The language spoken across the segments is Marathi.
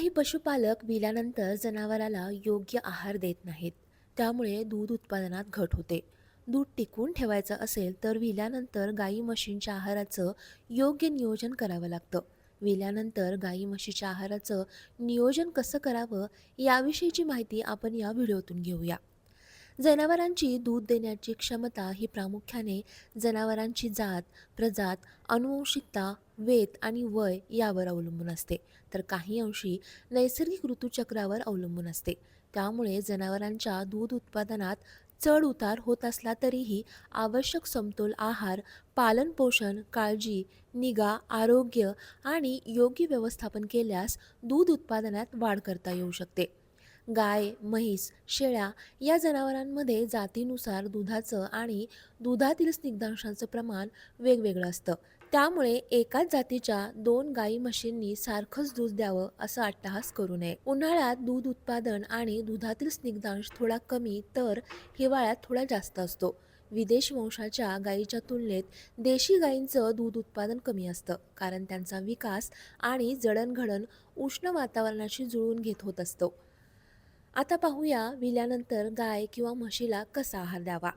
काही पशुपालक विल्यानंतर जनावराला योग्य आहार देत नाहीत. त्यामुळे दूध उत्पादनात घट होते. दूध टिकवून ठेवायचं असेल तर विल्यानंतर गाई म्हशींच्या आहाराचं योग्य नियोजन करावं लागतं. विल्यानंतर गाई म्हशीच्या आहाराचं नियोजन कसं करावं याविषयीची माहिती आपण या व्हिडिओतून घेऊया. जनावरांची दूध देण्याची क्षमता ही प्रामुख्याने जनावरांची जात प्रजात अनुवंशिकता वेत आणि वय यावर अवलंबून असते. तर काही अंशी नैसर्गिक ऋतूचक्रावर अवलंबून असते. त्यामुळे जनावरांच्या दूध उत्पादनात चढ उतार होत असला तरीही आवश्यक समतोल आहार पालनपोषण काळजी निगा आरोग्य आणि योग्य व्यवस्थापन केल्यास दूध उत्पादनात वाढ करता येऊ शकते. गाय म्हैस शेळ्या या जनावरांमध्ये जातीनुसार दुधाचं आणि दुधातील स्निग्धांशांचं प्रमाण वेगवेगळं असतं. त्यामुळे एकाच जातीच्या दोन गाई म्हशींनी सारखंच दूध द्यावं असं अट्टहास करू नये. उन्हाळ्यात दूध उत्पादन आणि दुधातील स्निग्धांश थोडा कमी तर हिवाळ्यात थोडा जास्त असतो. विदेश वंशाच्या गायीच्या तुलनेत देशी गायींचं दूध उत्पादन कमी असतं कारण त्यांचा विकास आणि जडणघडण उष्ण वातावरणाशी जुळवून घेत होत असतो. आता पाहूया विल्यानंतर गाय किंवा म्हशीला कसा आहार द्यावा.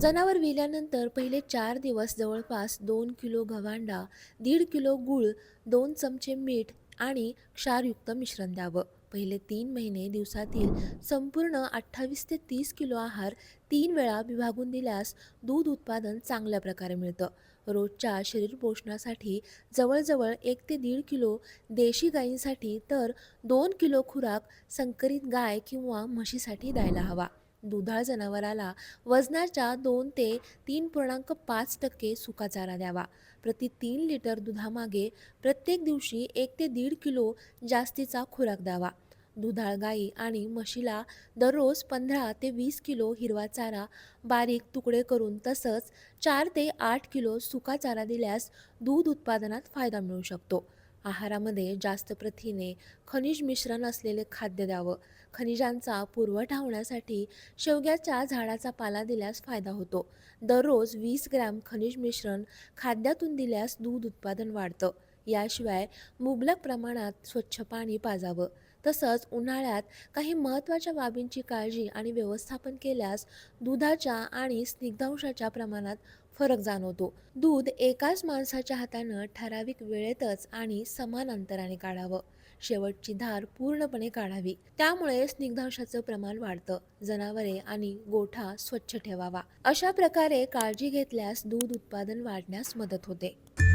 जनावर विल्यानंतर पहिले चार दिवस जवळपास दोन किलो गव्हांडा दीड किलो गूळ दोन चमचे मीठ आणि क्षारयुक्त मिश्रण द्यावं. पहिले तीन महिने दिवसातील संपूर्ण अठ्ठावीस ते तीस किलो आहार तीन वेळा विभागून दिल्यास दूध उत्पादन चांगल्या प्रकारे मिळतं. रोजच्या शरीर पोषणासाठी जवळजवळ एक ते दीड किलो देशी गायींसाठी तर दोन किलो खुराक संकरित गाय किंवा म्हशीसाठी द्यायला हवा. दुधाळ जनावराला वजनाच्या दोन ते तीन पूर्णांक पाच टक्के सुका चारा द्यावा. प्रति तीन लिटर दुधामागे प्रत्येक दिवशी एक ते दीड किलो जास्तीचा खुराक द्यावा. दुधाळ गाई आणि म्हशीला दररोज पंधरा ते वीस किलो हिरवा चारा बारीक तुकडे करून तसंच चार ते आठ किलो सुका चारा दिल्यास दूध उत्पादनात फायदा मिळू शकतो. आहारामध्ये जास्त प्रथिने खनिज मिश्रण असलेले खाद्य द्यावं. खनिजांचा पुरवठा होण्यासाठी शेवग्याच्या झाडाचा पाला दिल्यास फायदा होतो. दररोज वीस ग्रॅम खनिज मिश्रण खाद्यातून दिल्यास दूध उत्पादन वाढतं. याशिवाय मुबलक प्रमाणात स्वच्छ पाणी पाजावं. तसंच उन्हाळ्यात काही महत्त्वाच्या बाबींची काळजी आणि व्यवस्थापन केल्यास दुधाच्या आणि स्निग्धांशाच्या प्रमाणात फरक जाणवतो. दूध एकाच माणसाच्या हातानं ठराविक वेळेतच आणि समान अंतराने काढावं. शेवटची धार पूर्णपणे काढावी. त्यामुळे स्निग्धांशाचं प्रमाण वाढतं. जनावरे आणि गोठा स्वच्छ ठेवावा. अशा प्रकारे काळजी घेतल्यास दूध उत्पादन वाढण्यास मदत होते.